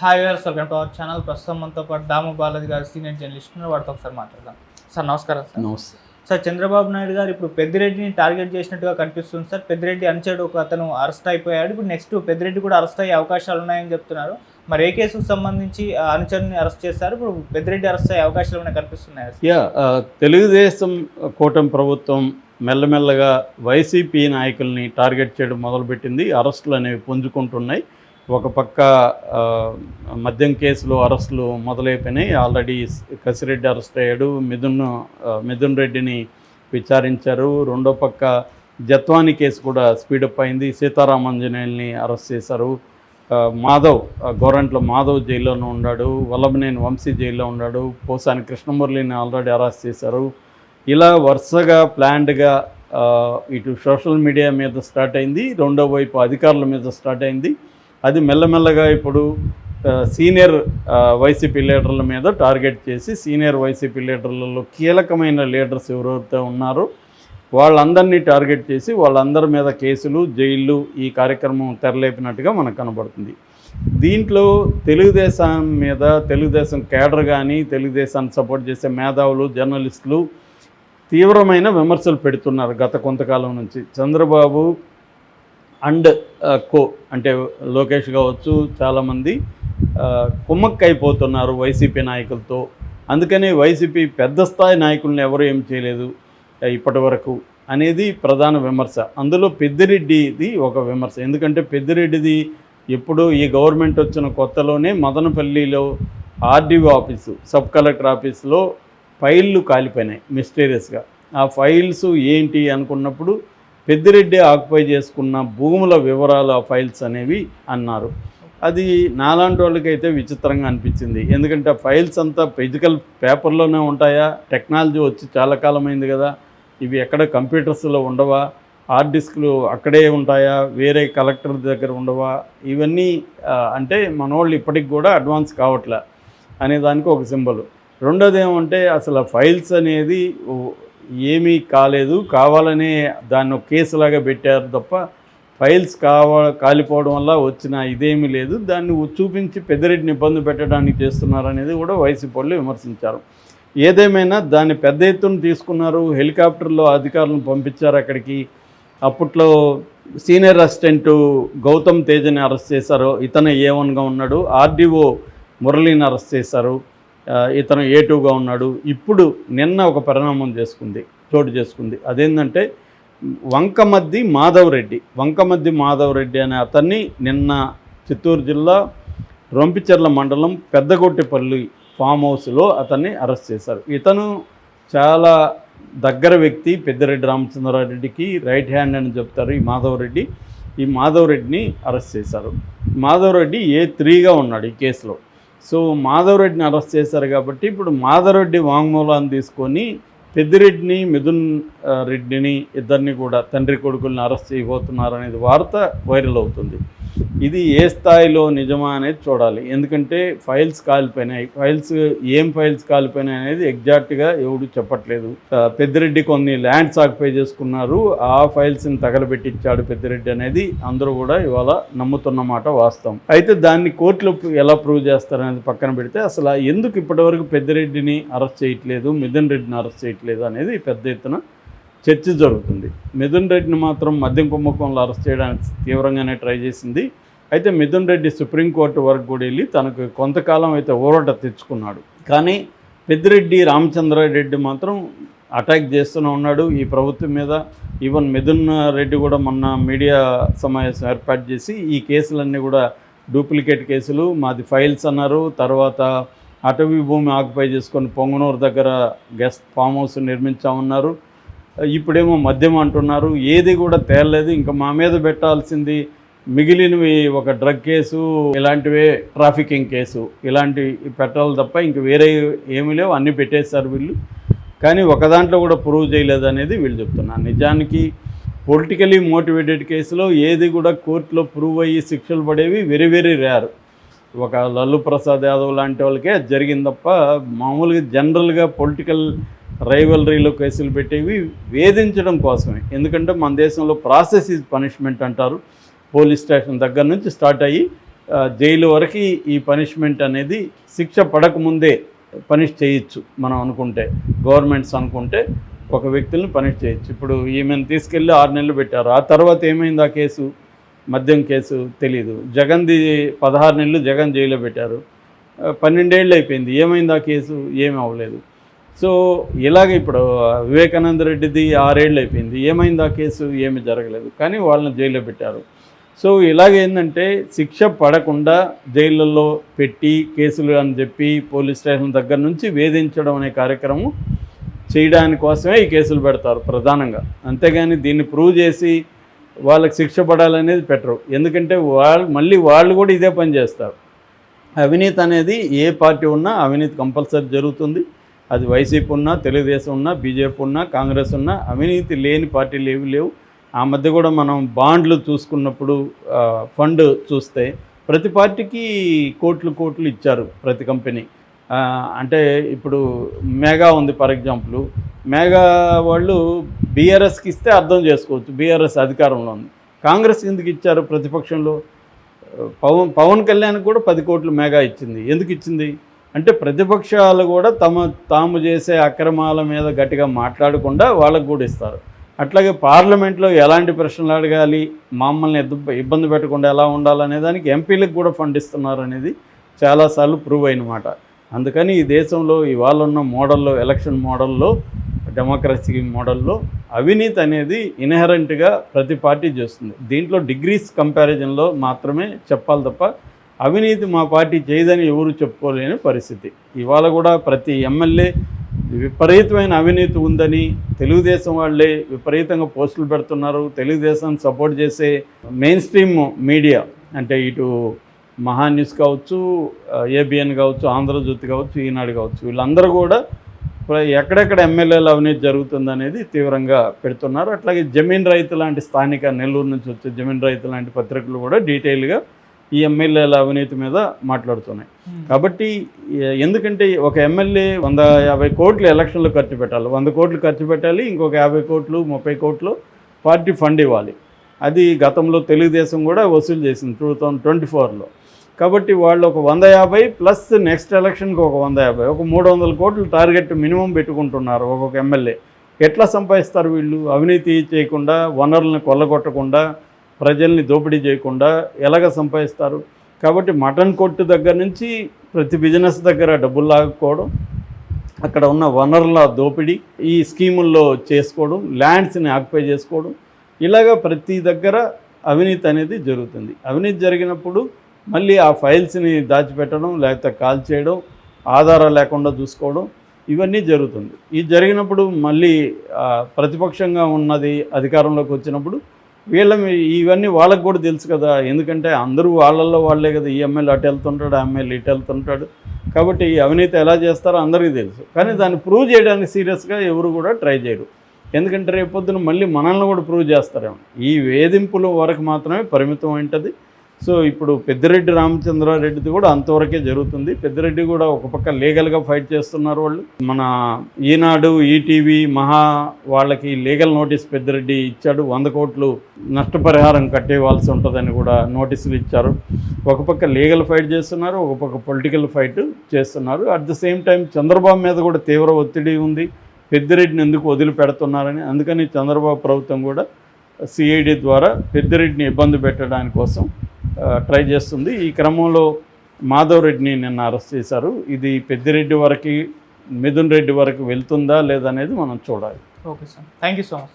Hi గారు welcome to our channel ప్రస్తుతం మనతో పాటు దాము బాలాజీ గారు సీనియర్ జర్నలిస్ట్. వారితో ఒకసారి మాట్లాడదాం. సార్ నమస్కారం సార్. నమస్తే. సార్ చంద్రబాబు నాయుడు గారు ఇప్పుడు పెద్దిరెడ్డిని టార్గెట్ చేసినట్టుగా కనిపిస్తుంది సార్. పెద్దిరెడ్డి అనుచరుడు ఒక అతను అరెస్ట్ అయిపోయాడు. ఇప్పుడు నెక్స్ట్ పెద్దిరెడ్డి కూడా అరెస్ట్ అయ్యే అవకాశాలు ఉన్నాయని చెప్తున్నారు. మరి ఏ కేసుకు సంబంధించి అనుచరుని అరెస్ట్ చేస్తారు ఇప్పుడు పెద్దిరెడ్డి అరెస్ట్ అయ్యే అవకాశాలు ఉన్నాయి కనిపిస్తున్నాయి యా తెలుగుదేశం కూటమి ప్రభుత్వం మెల్లమెల్లగా వైసీపీ నాయకుల్ని టార్గెట్ చేయడం మొదలుపెట్టింది. అరెస్టులు అనేవి పుంజుకుంటున్నాయి. ఒక పక్క మద్యం కేసులో అరెస్టులు మొదలైపోయినాయి. ఆల్రెడీ కసిరెడ్డి అరెస్ట్ అయ్యాడు. మిథున్ మిథున్ రెడ్డిని విచారించారు. రెండో పక్క జత్వాని కేసు కూడా స్పీడప్ అయింది. సీతారామంజనేయుల్ని అరెస్ట్ చేశారు. మాధవ్ ఆ, గోరంట్ల మాధవ్ జైల్లోనే ఉన్నాడు. వల్లభనేని వంశీ జైల్లో ఉన్నాడు. పోసాని కృష్ణమురళిని ఆల్రెడీ అరెస్ట్ చేశారు. ఇలా వరుసగా ప్లాన్డ్గా ఇటు సోషల్ మీడియా మీద స్టార్ట్ అయింది. రెండో వైపు అధికారుల మీద స్టార్ట్ అయింది. అది మెల్లమెల్లగా ఇప్పుడు సీనియర్ వైసీపీ లీడర్ల మీద టార్గెట్ చేసి సీనియర్ వైసీపీ లీడర్లలో కీలకమైన లీడర్స్ ఎవరైతే ఉన్నారో వాళ్ళందరినీ టార్గెట్ చేసి వాళ్ళందరి మీద కేసులు జైళ్ళు ఈ కార్యక్రమం తెరలేపినట్టుగా మనకు కనబడుతుంది. దీంట్లో తెలుగుదేశం మీద తెలుగుదేశం కేడర్ కానీ తెలుగుదేశాన్ని సపోర్ట్ చేసే మేధావులు జర్నలిస్టులు తీవ్రమైన విమర్శలు పెడుతున్నారు గత కొంతకాలం నుంచి. చంద్రబాబు అండ్ కో అంటే లోకేష్ కావచ్చు చాలామంది కుమ్మక్క కుమ్మక్కైపోతున్నారు వైసీపీ నాయకులతో. అందుకని వైసీపీ పెద్ద స్థాయి నాయకుల్ని ఎవరు ఏం చేయలేదు ఇప్పటి వరకు అనేది ప్రధాన విమర్శ. అందులో పెద్దిరెడ్డిది ఒక విమర్శ. ఎందుకంటే పెద్దిరెడ్డిది ఎప్పుడు ఈ గవర్నమెంట్ వచ్చిన కొత్తలోనే మదనపల్లిలో ఆర్డీఓ ఆఫీసు సబ్ కలెక్టర్ ఆఫీసులో ఫైళ్ళు కాలిపోయినాయి మిస్టీరియస్గా. ఆ ఫైల్స్ ఏంటి అనుకున్నప్పుడు పెద్దిరెడ్డి ఆక్యుపై చేసుకున్న భూముల వివరాలు ఆ ఫైల్స్ అనేవి అన్నారు. అది నాలాంటి వాళ్ళకైతే విచిత్రంగా అనిపించింది. ఎందుకంటే ఆ ఫైల్స్ అంతా ఫిజికల్ పేపర్లోనే ఉంటాయా? టెక్నాలజీ వచ్చి చాలా కాలమైంది కదా. ఇవి ఎక్కడ కంప్యూటర్స్లో ఉండవా? హార్డ్ డిస్క్లు అక్కడే ఉంటాయా? వేరే కలెక్టర్ దగ్గర ఉండవా? ఇవన్నీ అంటే అంటే మనోళ్ళు ఇప్పటికి కూడా అడ్వాన్స్ కావట్లే అనే దానికి ఒక సింబల్. రెండోది ఏమంటే అసలు ఫైల్స్ అనేది ఏమీ కాలేదు. కావాలనే దాన్ని ఒక కేసులాగా పెట్టారు తప్ప ఫైల్స్ కావ కాలిపోవడం వల్ల వచ్చిన ఇదేమీ లేదు. దాన్ని చూపించి పెద్దరెడ్డిని ఇబ్బంది పెట్టడానికి చేస్తున్నారనేది కూడా వైసీపీ వాళ్ళు విమర్శించారు. ఏదేమైనా దాన్ని పెద్ద ఎత్తున తీసుకున్నారు. హెలికాప్టర్లో అధికారులను పంపించారు అక్కడికి. అప్పట్లో సీనియర్ అసిస్టెంట్ గౌతమ్ తేజని అరెస్ట్ చేశారు. ఇతను ఏ వన్గా ఉన్నాడు? ఆర్డీఓ మురళీని అరెస్ట్ చేశారు. ఇతను ఏ ఉన్నాడు. ఇప్పుడు నిన్న ఒక పరిణామం చేసుకుంది చోటు చేసుకుంది. అదేంటంటే వంకమద్ది మాధవ్ రెడ్డి వంకమద్ది మాధవ్ రెడ్డి అనే అతన్ని నిన్న చిత్తూరు జిల్లా రొంపిచెర్ల మండలం పెద్దగొట్టిపల్లి ఫామ్ హౌస్లో అతన్ని అరెస్ట్ చేశారు. ఇతను చాలా దగ్గర వ్యక్తి పెద్దిరెడ్డి రామచంద్రారెడ్డికి రైట్ హ్యాండ్ అని చెప్తారు ఈ మాధవ్ రెడ్డి ఈ మాధవ్ రెడ్డిని అరెస్ట్ చేశారు. మాధవ్ రెడ్డి ఏ త్రీగా ఉన్నాడు ఈ కేసులో. సో మాధవరెడ్డిని అరెస్ట్ చేశారు కాబట్టి ఇప్పుడు మాధవరెడ్డి వాంగ్మూలాన్ని తీసుకొని పెద్దిరెడ్డిని మిథున్ రెడ్డిని ఇద్దరిని కూడా తండ్రి కొడుకుల్ని అరెస్ట్ చేయబోతున్నారు అనేది వార్త వైరల్ అవుతుంది. ఇది ఏ స్థాయిలో నిజమా అనేది చూడాలి. ఎందుకంటే ఫైల్స్ కాలిపోయినాయి. ఫైల్స్ ఏం ఫైల్స్ కాలిపోయినాయి అనేది ఎగ్జాక్ట్గా ఎవడు చెప్పట్లేదు. పెద్దిరెడ్డి కొన్ని ల్యాండ్స్ ఆక్యుపై చేసుకున్నారు. ఆ ఫైల్స్ని తగలబెట్టించాడు పెద్దిరెడ్డి అనేది అందరూ కూడా ఇవాళ నమ్ముతున్నమాట వాస్తవం. అయితే దాన్ని కోర్టులో ఎలా ప్రూవ్ చేస్తారనేది పక్కన పెడితే అసలు ఎందుకు ఇప్పటివరకు పెద్దిరెడ్డిని అరెస్ట్ చేయట్లేదు మిథున్ రెడ్డిని అరెస్ట్ చేయట్లేదు అనేది పెద్ద ఎత్తున చర్చ జరుగుతుంది. మిథున్ రెడ్డిని మాత్రం మద్యం కుంభకోణంలో అరెస్ట్ చేయడానికి తీవ్రంగానే ట్రై చేసింది. అయితే మిథున్ రెడ్డి సుప్రీంకోర్టు వరకు కూడా వెళ్ళి తనకు కొంతకాలం అయితే ఊరట తెచ్చుకున్నాడు. కానీ పెద్దిరెడ్డి రామచంద్రారెడ్డి మాత్రం అటాక్ చేస్తూనే ఉన్నాడు. ఈ ప్రభుత్వం మీద ఈవెన్ మిథున్ రెడ్డి కూడా మొన్న మీడియా సమావేశం ఏర్పాటు చేసి ఈ కేసులన్నీ కూడా డూప్లికేట్ కేసులు మాది ఫైల్స్ అన్నారు. తర్వాత అటవీ భూమి ఆక్యుపై చేసుకొని పొంగనూరు దగ్గర గెస్ట్ ఫామ్ హౌస్ నిర్మించామన్నారు. ఇప్పుడేమో మద్యం అంటున్నారు. ఏది కూడా తేలలేదు. ఇంకా మా మీద పెట్టాల్సింది మిగిలినవి ఒక డ్రగ్ కేసు ఇలాంటివే ట్రాఫికింగ్ కేసు. ఇలాంటివి పెట్టాలి తప్ప ఇంక వేరే ఏమీ లేవు. అన్నీ పెట్టేశారు వీళ్ళు. కానీ ఒక దాంట్లో కూడా ప్రూవ్ చేయలేదు అనేది వీళ్ళు చెప్తున్నారు. నిజానికి పొలిటికలీ మోటివేటెడ్ కేసులో ఏది కూడా కోర్టులో ప్రూవ్ అయ్యి శిక్షలు పడేవి వెరీ వెరీ రేర్. ఒక లల్లు ప్రసాద్ యాదవ్ లాంటి వాళ్ళకే జరిగింది తప్ప మామూలుగా జనరల్గా పొలిటికల్ రైవలరీలో కేసులు పెట్టేవి వేధించడం కోసమే. ఎందుకంటే మన దేశంలో ప్రాసెస్ ఈజ్ పనిష్మెంట్ అంటారు. పోలీస్ స్టేషన్ దగ్గర నుంచి స్టార్ట్ అయ్యి జైలు వరకు ఈ పనిష్మెంట్ అనేది శిక్ష పడకముందే పనిష్ చేయొచ్చు మనం అనుకుంటే. గవర్నమెంట్స్ అనుకుంటే ఒక వ్యక్తులను పనిష్ చేయొచ్చు. ఇప్పుడు ఈమెను తీసుకెళ్ళి ఆరు నెలలు పెట్టారు. ఆ తర్వాత ఏమైంది ఆ కేసు? మద్యం కేసు తెలీదు. జగన్ది పదహారు నెలలు జగన్ జైల్లో పెట్టారు. పన్నెండేళ్ళు అయిపోయింది. ఏమైంది ఆ కేసు? ఏమీ అవ్వలేదు సో ఇలాగ ఇప్పుడు వివేకానంద రెడ్డిది ఆరేళ్ళు అయిపోయింది. ఏమైంది ఆ కేసు? ఏమీ జరగలేదు. కానీ వాళ్ళని జైల్లో పెట్టారు. సో ఇలాగేందంటే శిక్ష పడకుండా జైళ్ళల్లో పెట్టి కేసులు అని చెప్పి పోలీస్ స్టేషన్ దగ్గర నుంచి వేధించడం అనే కార్యక్రమం చేయడాని కోసమే ఈ కేసులు పెడతారు ప్రధానంగా. అంతేగాని దీన్ని ప్రూవ్ చేసి వాళ్ళకి శిక్ష పడాలనేది పెట్టరు. ఎందుకంటే వాళ్ళు మళ్ళీ వాళ్ళు కూడా ఇదే పని చేస్తారు. అవినీతి అనేది ఏ పార్టీ ఉన్నా అవినీతి కంపల్సరీ జరుగుతుంది. అది వైసీపీ ఉన్నా తెలుగుదేశం ఉన్నా బీజేపీ ఉన్నా కాంగ్రెస్ ఉన్నా అవినీతి లేని పార్టీలు ఏవి లేవు. ఆ మధ్య కూడా మనం బాండ్లు చూసుకున్నప్పుడు ఫండ్ చూస్తే ప్రతి పార్టీకి కోట్లు కోట్లు ఇచ్చారు ప్రతి కంపెనీ. అంటే ఇప్పుడు మేఘా ఉంది ఫర్ ఎగ్జాంపుల్. మేఘా వాళ్ళు బీఆర్ఎస్కి ఇస్తే అర్థం చేసుకోవచ్చు. బీఆర్ఎస్ అధికారంలో ఉంది. కాంగ్రెస్ ఎందుకు ఇచ్చారు ప్రతిపక్షంలో? పవన్ పవన్ కళ్యాణ్ కూడా పది కోట్లు మేఘా ఇచ్చింది. ఎందుకు ఇచ్చింది? అంటే ప్రతిపక్షాలు కూడా తమ తాము చేసే అక్రమాల మీద గట్టిగా మాట్లాడకుండా వాళ్ళకు కూడా ఇస్తారు. అట్లాగే పార్లమెంట్లో ఎలాంటి ప్రశ్నలు అడగాలి మమ్మల్ని ఇబ్బంది పెట్టకుండా ఎలా ఉండాలనే దానికి ఎంపీలకు కూడా ఫండ్ ఇస్తున్నారు అనేది చాలాసార్లు ప్రూవ్ అయినమాట. అందుకని ఈ దేశంలో ఇవాళ ఉన్న మోడల్లో ఎలక్షన్ మోడల్లో డెమోక్రసీ మోడల్లో అవినీతి అనేది ఇన్హెరెంట్గా ప్రతి పార్టీ చేస్తుంది. దీంట్లో డిగ్రీస్ కంపారిజన్లో మాత్రమే చెప్పాలి తప్ప అవినీతి మా పార్టీ చేయదని ఎవరు చెప్పుకోలేని పరిస్థితి. ఇవాళ కూడా ప్రతి ఎమ్మెల్యే విపరీతమైన అవినీతి ఉందని తెలుగుదేశం వాళ్ళే విపరీతంగా పోస్టులు పెడుతున్నారు. తెలుగుదేశం సపోర్ట్ చేసే మెయిన్ స్ట్రీమ్ మీడియా అంటే ఇటు మహా న్యూస్ కావచ్చు ఏబిఎన్ కావచ్చు ఆంధ్రజ్యోతి కావచ్చు ఈనాడు కావచ్చు వీళ్ళందరూ కూడా ఎక్కడెక్కడ ఎమ్మెల్యేలు అవినీతి జరుగుతుందనేది తీవ్రంగా పెడుతున్నారు. అట్లాగే జమీన్ రైతు లాంటి స్థానిక నెల్లూరు నుంచి వచ్చే జమీన్ రైతు లాంటి పత్రికలు కూడా డీటెయిల్గా ఈ ఎమ్మెల్యేల అవినీతి మీద మాట్లాడుతున్నాయి. కాబట్టి ఎ- ఎందుకంటే ఒక ఎమ్మెల్యే వంద యాభై కోట్లు ఎలక్షన్లో ఖర్చు పెట్టాలి. వంద కోట్లు ఖర్చు పెట్టాలి ఇంకొక యాభై కోట్లు ముప్పై కోట్లు పార్టీ ఫండ్ ఇవ్వాలి. అది గతంలో తెలుగుదేశం కూడా వసూలు చేసింది టూ థౌజండ్ ట్వంటీ ఫోర్లో. కాబట్టి వాళ్ళు ఒక వంద యాభై ప్లస్ నెక్స్ట్ ఎలక్షన్కి ఒక వంద యాభై ఒక మూడు వందల కోట్లు టార్గెట్ మినిమం పెట్టుకుంటున్నారు ఒక్కొక్క ఎమ్మెల్యే. ఎట్లా సంపాదిస్తారు వీళ్ళు? అవినీతి చేయకుండా వనరులను కొల్లగొట్టకుండా ప్రజల్ని దోపిడీ చేయకుండా ఎలాగ సంపాదిస్తారు? కాబట్టి మటన్ కొట్టు దగ్గర నుంచి ప్రతి బిజినెస్ దగ్గర డబ్బులు లాగుకోవడం అక్కడ ఉన్న వనరుల దోపిడీ ఈ స్కీముల్లో చేసుకోవడం ల్యాండ్స్ని ఆక్యుపై చేసుకోవడం ఇలాగ ప్రతి దగ్గర అవినీతి అనేది జరుగుతుంది. అవినీతి జరిగినప్పుడు మళ్ళీ ఆ ఫైల్స్ని దాచిపెట్టడం లేకపోతే కాల్ చేయడం ఆధారాలు లేకుండా చూసుకోవడం ఇవన్నీ జరుగుతుంది. ఇది జరిగినప్పుడు మళ్ళీ ప్రతిపక్షంగా ఉన్నది అధికారంలోకి వచ్చినప్పుడు వీళ్ళ ఇవన్నీ వాళ్ళకు కూడా తెలుసు కదా. ఎందుకంటే అందరూ వాళ్ళల్లో వాళ్ళే కదా. ఈ ఎమ్మెల్యే అటు వెళ్తుంటాడు ఆ ఎమ్మెల్యే ఇటు వెళ్తుంటాడు. కాబట్టి ఈ అవినీతి ఎలా చేస్తారో అందరికీ తెలుసు. కానీ దాన్ని ప్రూవ్ చేయడానికి సీరియస్గా ఎవరు కూడా ట్రై చేయరు. ఎందుకంటే రేపొద్దున మళ్ళీ మనల్ని కూడా ప్రూవ్ చేస్తారేమో ఈ వేధింపుల వరకు మాత్రమే పరిమితం ఉంటుంది సో ఇప్పుడు పెద్దిరెడ్డి రామచంద్రారెడ్డిది కూడా అంతవరకే జరుగుతుంది. పెద్దిరెడ్డి కూడా ఒక పక్క లీగల్గా ఫైట్ చేస్తున్నారు వాళ్ళు. మన ఈనాడు ఈటీవీ మహా వాళ్ళకి లీగల్ నోటీస్ పెద్దిరెడ్డి ఇచ్చాడు. వంద కోట్లు నష్టపరిహారం కట్టేవాల్సి ఉంటుందని కూడా నోటీసులు ఇచ్చారు. ఒక పక్క లీగల్ ఫైట్ చేస్తున్నారు ఒక పక్క పొలిటికల్ ఫైట్ చేస్తున్నారు. At the same time Chandrababu మీద కూడా తీవ్ర ఒత్తిడి ఉంది. పెద్దిరెడ్డిని ఎందుకు వదిలిపెడుతున్నారని అందుకని చంద్రబాబు ప్రభుత్వం కూడా సిఐడి ద్వారా పెద్దిరెడ్డిని ఇబ్బంది పెట్టడానికి కోసం ట్రై చేస్తుంది. ఈ క్రమంలో మాధవ్ రెడ్డిని నిన్న అరెస్ట్ చేశారు. ఇది పెద్దిరెడ్డి వరకు మిథున్ రెడ్డి వరకు వెళ్తుందా లేదనేది మనం చూడాలి. Okay sir. Thank you so much.